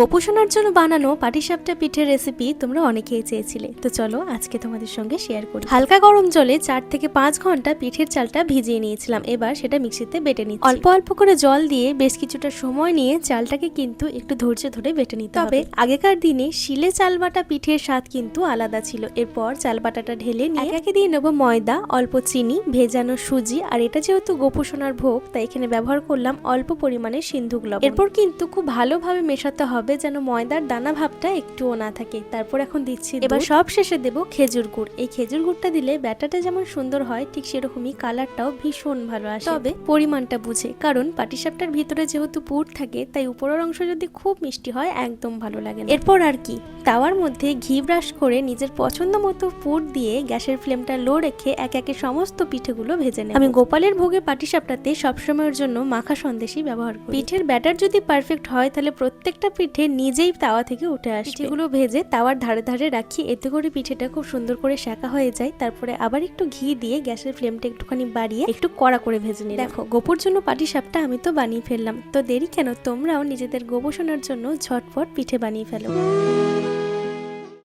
গোপোষণার জন্য বানানো পাটিসাপটা পিঠের রেসিপি তোমরা অনেকেই চেয়েছিলে। তো চলো আজকে তোমাদের সঙ্গে শেয়ার করি। হালকা গরম জলে চার থেকে পাঁচ ঘণ্টা পিঠের চালটা ভিজিয়ে নিয়েছিলাম। এবার সেটা মিক্সিতে বেটে নিচ্ছি। অল্প অল্প করে জল দিয়ে বেশ কিছুটা সময় নিয়ে চালটাকে কিন্তু একটু ধৈর্য ধরে বেটে নিতে তবে আগেকার দিনে শিলে চাল বাটা পিঠের স্বাদ কিন্তু আলাদা ছিল। এরপর চাল বাটাটা ঢেলে নিয়ে একে একে দিয়ে নেব ময়দা অল্প চিনি ভেজানো সুজি আর এটা যেহেতু গোপোষণার ভোগ তাই এখানে ব্যবহার করলাম অল্প পরিমাণে সিন্ধুক লবণ। এরপর কিন্তু খুব ভালোভাবে মেশাতে হবে। যেন ময়দার দানা ভাবটা একটুও না থাকে। তারপর এখন দিচ্ছি এবার সব শেষে দেব খেজুর গুড়। এই খেজুর গুড়টা দিলে ব্যাটাটা যেমন সুন্দর হয় ঠিক সেরকমই কালারটাও ভীষণ ভালো আসে। তবে পরিমাণটা বুঝে কারণ পাটিসাপটার ভিতরে যেহেতু পুর থাকে তাই উপরের অংশ যদি খুব মিষ্টি হয় একদম ভালো লাগে এরপর আর কি? তাওয়ার মধ্যে ঘি ব্রাশ করে নিজের পছন্দ মতো পুর দিয়ে গ্যাসের ফ্লেমটা লো রেখে এক একে সমস্ত পিঠেগুলো ভেজে নেব। আমি গোপালের ভোগে পাটিসাপটাতে সবসময়ের জন্য মাখা সন্দেশই ব্যবহার করি। পিঠের ব্যাটার যদি পারফেক্ট হয় তাহলে প্রত্যেকটা পিঠে নিজেই তাওয়া থেকে উঠে আসে পিঠেগুলো ভেজে তাওয়ার ধারে ধারে রাখি এতে করে পিঠেটা খুব সুন্দর করে শাঁকা হয়ে যায়। তারপরে আবার একটু ঘি দিয়ে গ্যাসের ফ্লেমটা একটুখানি বাড়িয়ে একটু কড়া করে ভেজে নিই দেখো গোপুর জন্য পাটি সাপটা আমি তো বানিয়ে ফেললাম। তো দেরি কেন? তোমরাও নিজেদের গোপোষণার জন্য ঝটপট পিঠে বানিয়ে ফেলো।